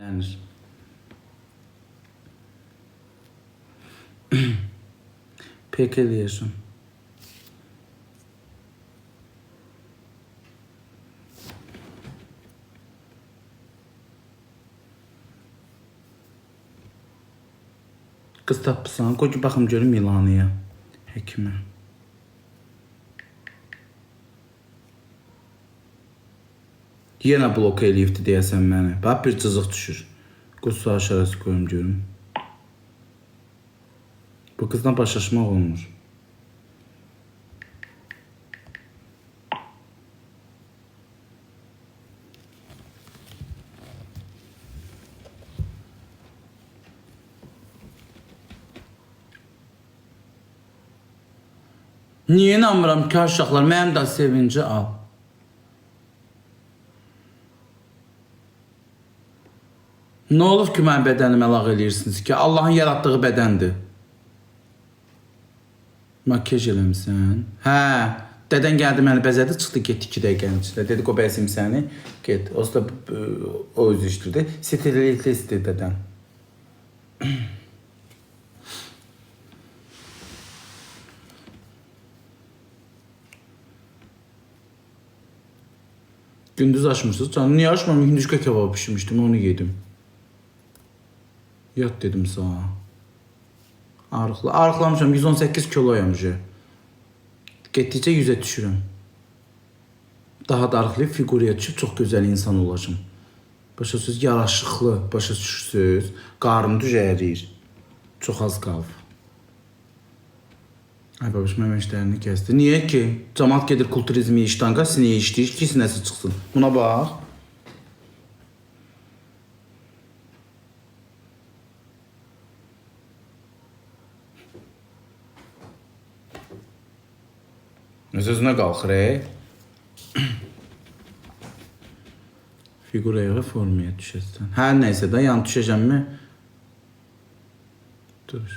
denir. Peki diyorsun. Kız tapısan, qoy baxım görüm Milaniya. Həkimə. Yenə blok eləyibdi deyəsən məni. Bax bir cızıq düşür. Qoy su aşağısı qoyum görüm. Bu qızdan başlaşmaq olmur. Niyə inanmıram ki, uşaqlar, mənim də sevinci al. Nə olub ki, mənim bədənimə lağ eləyirsiniz ki, Allahın yaratdığı bədəndir. Makyaj eləmisən? Hə, dədən gəldi məni bəzədi, çıxdı getdi 2 dəqiqənin içində. Dedi, "Qoy bəsim səni, get." O da o özü işdirdi. Sterilliklə istedi dədən. Gündüz açmışsınız. Canım niye açmam? Hinduşka kebabı pişirmiştim onu yedim. Yat dedim sana. Arıqla. Arıqlamışam 118 kiloyam ki. Getdikcə 100-ə. Daha da arıqlayıb fiquraya düşüb çox gözəl insan olacam. Başa düşürsüz, yaraşıqlı, başa düşürsüz. Qarım düzəyir. Çox az qalıb. Ay babiş memeşlerini kesti. Niye ki? Cemaat gelir kulturizmi iştanga sineye işleyir ki sinesi çıksın. Buna bak. Öz-özünə qalxır, e? Figuraya və formaya düşəsən. Hər nəysə də yan düşəcəmmi? Dur.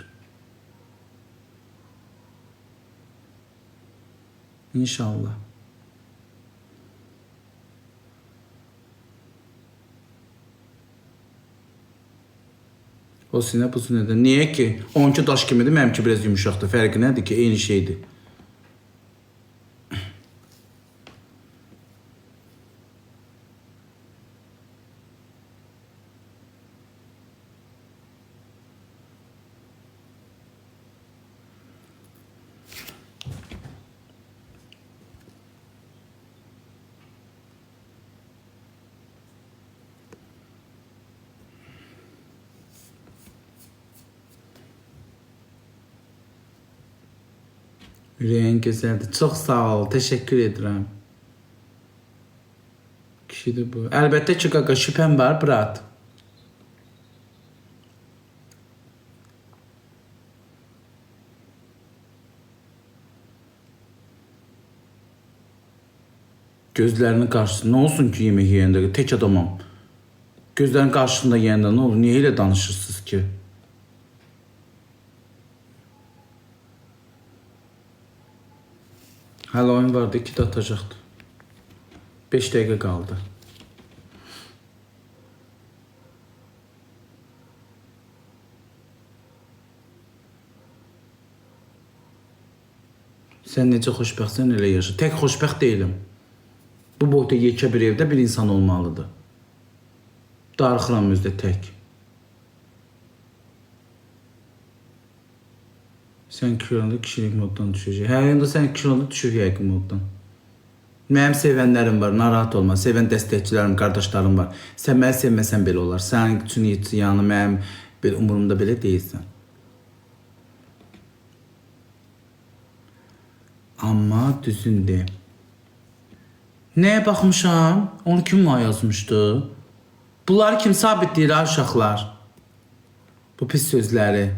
İnşallah. O sinə bu sinədə. Niyə ki? Onunki daş kimidir, mənimki biraz yumuşaqdır. Fərqi nədir ki? Eyni şeydir. Ürəyin gözəldir. Çox sağ ol. Təşəkkür edirəm. Kişidir bu. Əlbəttə ki, qaqa şübhəm var, brat. Gözlərinin qarşısında nə olsun ki, yemək yeyəndə tək adamam. Gözlərin qarşısında yeyəndə nə olur? Niyə elə danışırsınız ki? Hələ oyun vardı, 2 də atacaqdı. 5 dəqiqə qaldı. Sən necə xoşbəxtsən elə yaşa. Tək xoşbəxt deyiləm. Bu boyda yekə bir evdə bir insan olmalıdır. Darıxıram özdə tək. Sən kilonu kişilik moddan düşəcək. Hə, indi sən kilonu düşür yəqin moddan. Mənim sevənlərim var, narahat olma. Sevən dəstəkçilərim, qardaşlarım var. Sən məni sevməsən belə olar. Sənin üçün heç yanı mənim belə umurumda belə deyilsən. Amma düzündür. Nəyə baxmışam? Onu kim mənə yazmışdı? Bunları kim sabitləyir ha uşaqlar? Bu pis sözləri.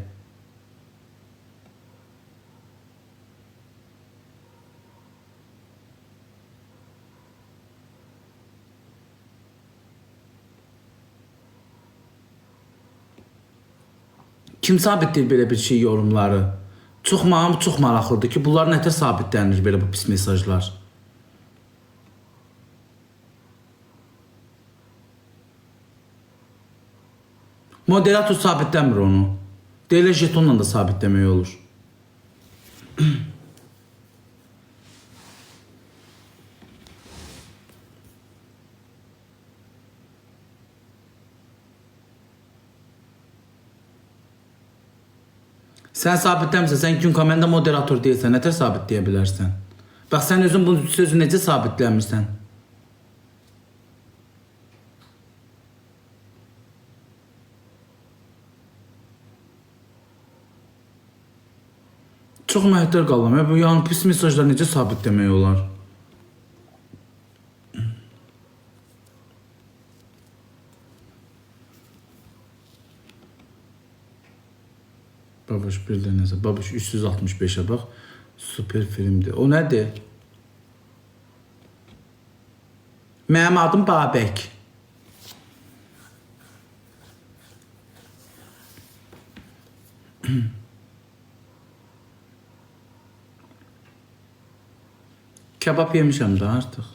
Kim sabitləyir belə bir şey yorumları? Çox mənim çox maraqlıdır ki, bunlar nətə sabitlənir belə bu pis mesajlar? Moderator sabitləmir onu. Deyirlər jetonla da sabitləmək olur. Sən sabitləmirsən, sən gün komenda moderator deyilsən, nətər sabitləyə bilərsən? Bax sən özün bu sözü necə sabitləmirsən? Çox məhdər qalıram. Ya, bu yəni pis mesajlar necə sabitləmək olar? Babuş bir də nəsə. Babuş 365'e bax. Super filmdir. O nədir? Mənim adım Babək. Kebab yemişəm də artıq.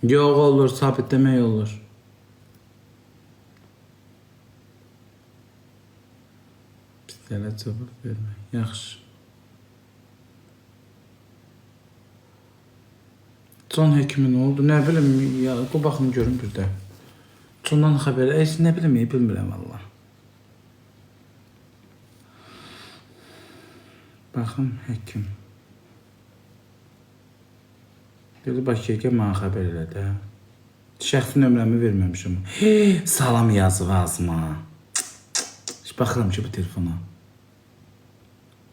Yox olur, sabitləmək olur. Bizlərə cavab vermək. Yaxşı. Can həkimi nə oldu? Nə bilim, ya, bu baxım görüm bir də. Candan xəbər, heç nə bilim, bilmirəm valla. Baxım həkim. Dedi Bakıya mənə xəbər elədi. hə. Şəxsi nömrəmi verməmişəm. Salam yazıb cık. Heç Baxıram ki bu telefona.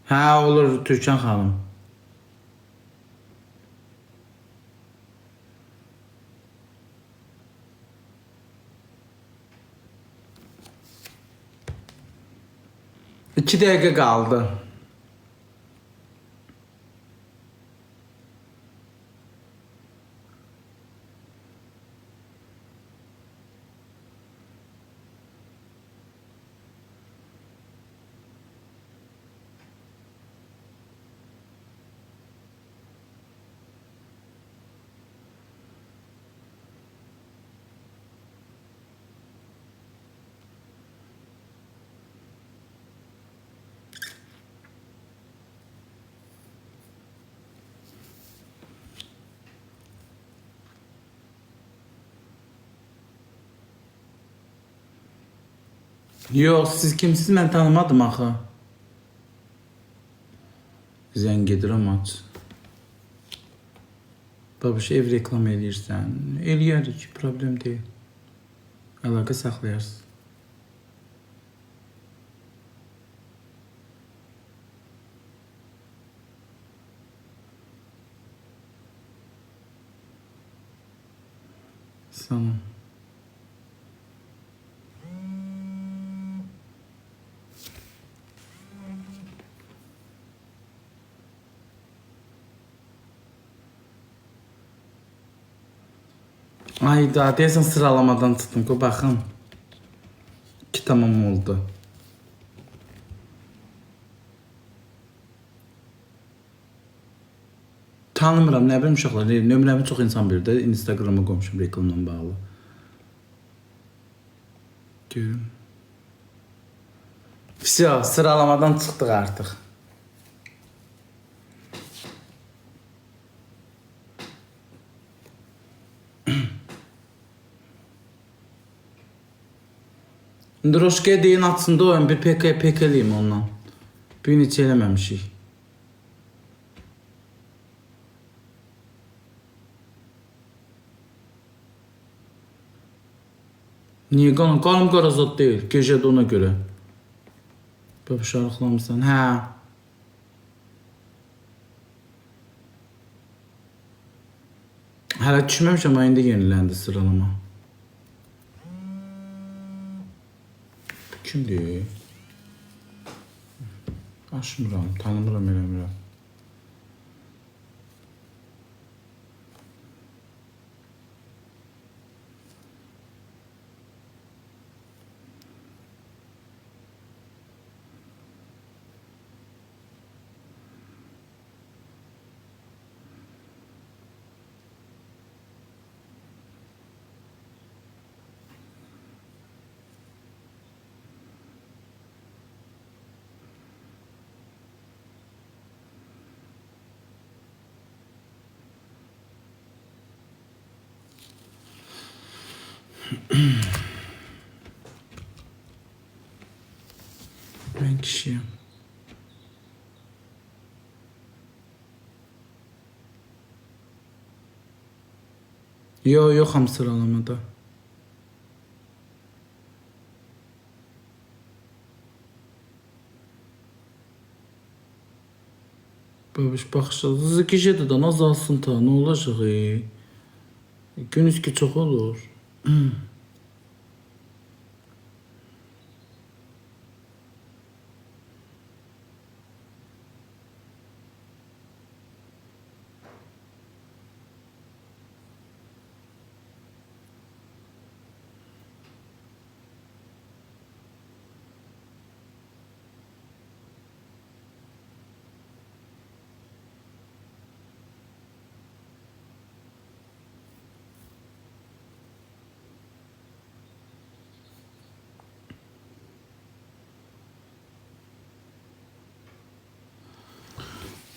Hə, olur Türkan xanım. İki dəqiqə qaldı. Yox, siz kimsiz mən tanımadım axı. Zəng edirəm aç. Babuş ev reklam eləyirsən. Eləyərik, problem deyil. Əlaqə saxlayarsın. Tamam. Ay da deyəsən sıralamadan çıxdım ki, baxın. 2 tamam oldu. Tanımıram, nə bilim uşaqlar. Nömrəmi çox insan bilir də, Instagrama qoymuşum reklamla bağlı. Görüm. Всё, sıralamadan çıxdıq artıq. Droşkaya deyin atsın da oyun bir PK PK'liyim ondan. Bir gün hiç eləməmişik. Niye qalın? Qalım qarazot deyil. Gecədə ona görə. Böyle şarkılamısan. Hə. Hələ düşməmişəm, amma indi yeniləndi sıralama. Bu kimdir? Aşmıram, tanımıram, eləmirəm. Ben kişiyim. Yo yoxam sıralamada. Babiş baxışlarınızı gecədə azalsın ta, nə olacaq? E? Gün üstü çox olur. Mm.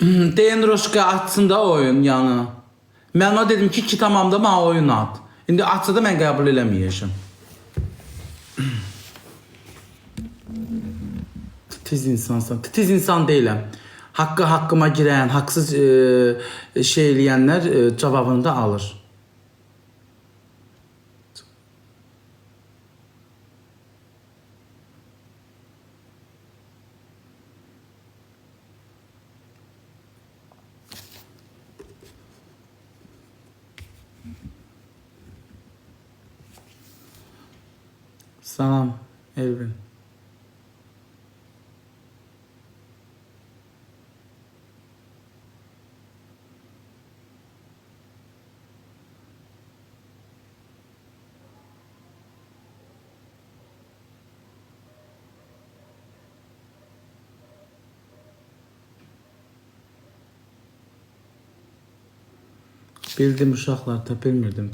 Deyin Roşka açsın da oyun yanı. Mən ona dedim ki, ki tamam da mənə oyun at. İndi açsa da mən qəbul eləməyəcəm. Titiz insansan. Titiz insan deyiləm. Haqqı haqqıma girən, haqsız e, şey eləyənlər e, cavabını da alır. Salam Elvin. Bildim uşaqlar, da bilmirdim.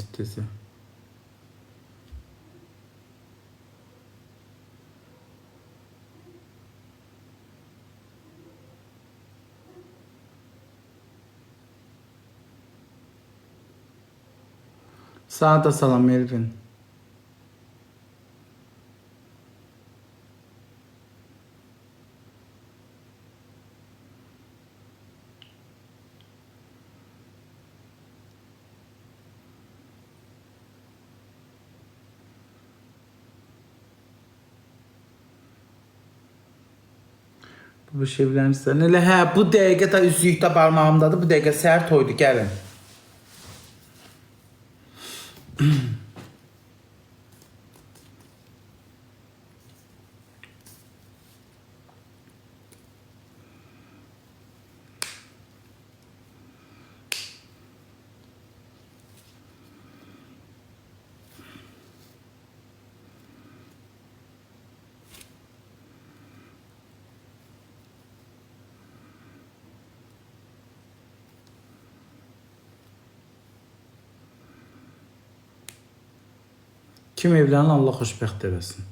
Sana da salam Elvin. Bu şey evlənirsən. Elə hə, bu dəqiqə də üzük də barmağımdadır. Bu dəqiqə səhər toydu, gəlin. mm Kim evlənir Allah xoşbəxt eləsin.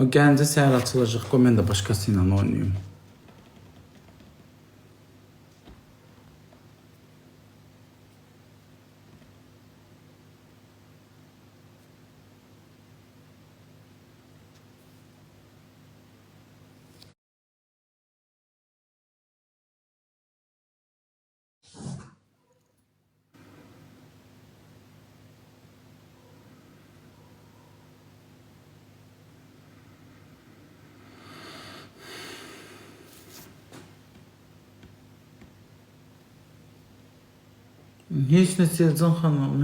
O gəncə səhər açılacaq. Qoy mən də başqası ilə oynayım. Heç nə Selcan xanım,